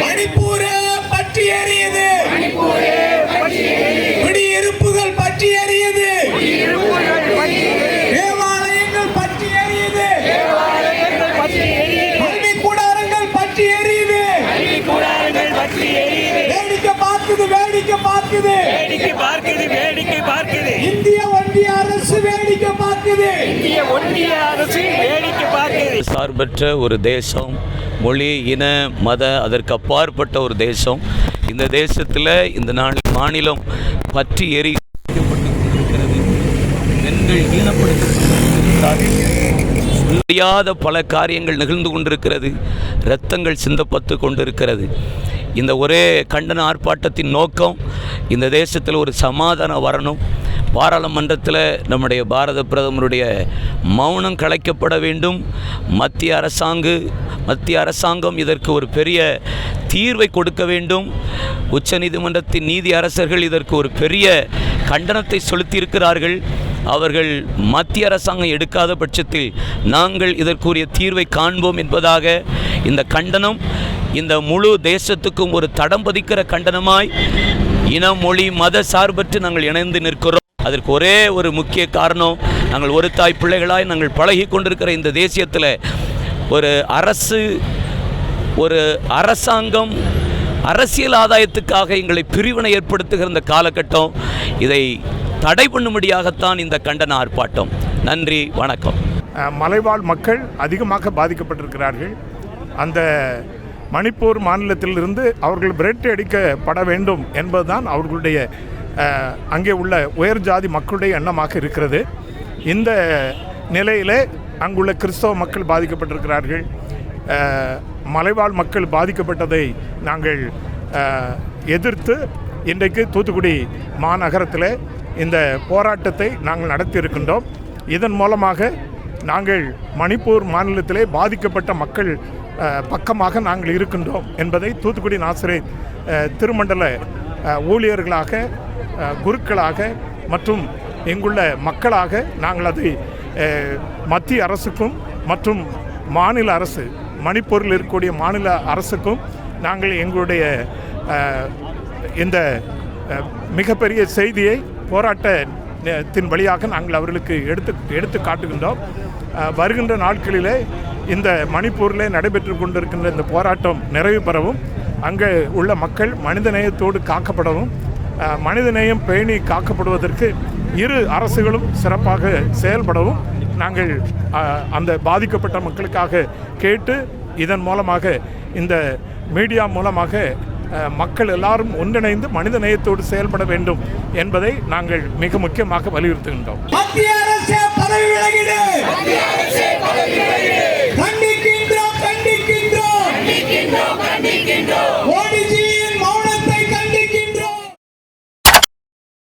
மணிப்பூர பற்றி எறியது குடியிருப்புகள் பற்றி எறியது தேவாலயங்கள் பற்றி எறியது கல்வி கூடாரங்கள் பற்றி எறியுது வேடிக்கை பார்க்குது வேடிக்கை பார்க்குது வேடிக்கை பார்க்குது வேடிக்கை பார்க்குது. இந்திய ஒன்றிய அரசு வேடிக்கை பார்க்குது. இந்திய ஒன்றிய அரசு வேடிக்கை பார்க்குது. சார்பற்ற ஒரு தேசம் மொழி இன மத அதற்கு அப்பாற்பட்ட ஒரு தேசம். இந்த தேசத்தில் இந்த நாள் மாநிலம் பற்றி எரி பெண்கள் ஈனப்படுத்தப்பட்டிருக்கிறார்கள் முடியாத பல காரியங்கள் நிகழ்ந்து கொண்டிருக்கிறது. இரத்தங்கள் சிந்தப்பட்டு கொண்டிருக்கிறது. இந்த ஒரே கண்டன ஆர்ப்பாட்டத்தின் நோக்கம் இந்த தேசத்தில் ஒரு சமாதானம் வரணும். பாராளுமன்றத்தில் நம்முடைய பாரத பிரதமருடைய மௌனம் கலைக்கப்பட வேண்டும். மத்திய அரசாங்கு மத்திய அரசாங்கம் இதற்கு ஒரு பெரிய தீர்வை கொடுக்க வேண்டும். உச்சநீதிமன்றத்தின் நீதி அரசர்கள் இதற்கு ஒரு பெரிய கண்டனத்தை செலுத்தியிருக்கிறார்கள். அவர்கள் மத்திய அரசாங்கம் எடுக்காத பட்சத்தில் நாங்கள் இதற்குரிய தீர்வை காண்போம் என்பதாக இந்த கண்டனம் இந்த முழு தேசத்துக்கும் ஒரு தடம் பதிக்கிற கண்டனமாய் இனம் மொழி மத சார்பற்று நாங்கள் இணைந்து நிற்கிறோம். அதற்கு ஒரே ஒரு முக்கிய காரணம் நாங்கள் ஒரு தாய் பிள்ளைகளாய் நாங்கள் பழகி கொண்டிருக்கிற இந்த தேசியத்தில் ஒரு அரசு ஒரு அரசாங்கம் அரசியல் ஆதாயத்துக்காக எங்களை பிரிவினை ஏற்படுத்துகிற இந்த காலகட்டம் இதை தடை பண்ணும்படியாகத்தான் இந்த கண்டன ஆர்ப்பாட்டம். நன்றி வணக்கம். மலைவாழ் மக்கள் அதிகமாக பாதிக்கப்பட்டிருக்கிறார்கள். அந்த மணிப்பூர் மாநிலத்திலிருந்து அவர்கள் விரட்டி அடிக்கப்பட வேண்டும் என்பதுதான் அவர்களுடைய அங்கே உள்ள உயர் ஜாதி மக்களுடைய எண்ணமாக இருக்கிறது. இந்த நிலையிலே அங்குள்ள கிறிஸ்தவ மக்கள் பாதிக்கப்பட்டிருக்கிறார்கள். மலைவாழ் மக்கள் பாதிக்கப்பட்டதை நாங்கள் எதிர்த்து இன்றைக்கு தூத்துக்குடி மாநகரத்தில் இந்த போராட்டத்தை நாங்கள் நடத்தியிருக்கின்றோம். இதன் மூலமாக நாங்கள் மணிப்பூர் மாநிலத்திலே பாதிக்கப்பட்ட மக்கள் பக்கமாக நாங்கள் இருக்கின்றோம் என்பதை தூத்துக்குடி நாசிரே திருமண்டல ஊழியர்களாக குருக்களாக மற்றும் இங்குள்ள மக்களாக நாங்கள் அதை மத்திய அரசுக்கும் மற்றும் மாநில அரசு மணிப்பூரில் இருக்கக்கூடிய மாநில அரசுக்கும் நாங்கள் எங்களுடைய இந்த மிகப்பெரிய செய்தியை போராட்டத்தின் வழியாக நாங்கள் அவர்களுக்கு எடுத்து எடுத்து காட்டுகின்றோம். வருகின்ற நாட்களிலே இந்த மணிப்பூரில் நடைபெற்று கொண்டிருக்கின்ற இந்த போராட்டம் நிறைவு பெறவும் அங்கே உள்ள மக்கள் மனிதநேயத்தோடு காக்கப்படவும் மனிதநேயம் பேணி காக்கப்படுவதற்கு இரு அரசுகளும் சிறப்பாக செயல்படவும் நாங்கள் அந்த பாதிக்கப்பட்ட மக்களுக்காக கேட்டு இதன் மூலமாக இந்த மீடியா மூலமாக மக்கள் எல்லாரும் ஒன்றிணைந்து மனித நேயத்தோடு செயல்பட வேண்டும் என்பதை நாங்கள் மிக முக்கியமாக வலியுறுத்துகின்றோம்.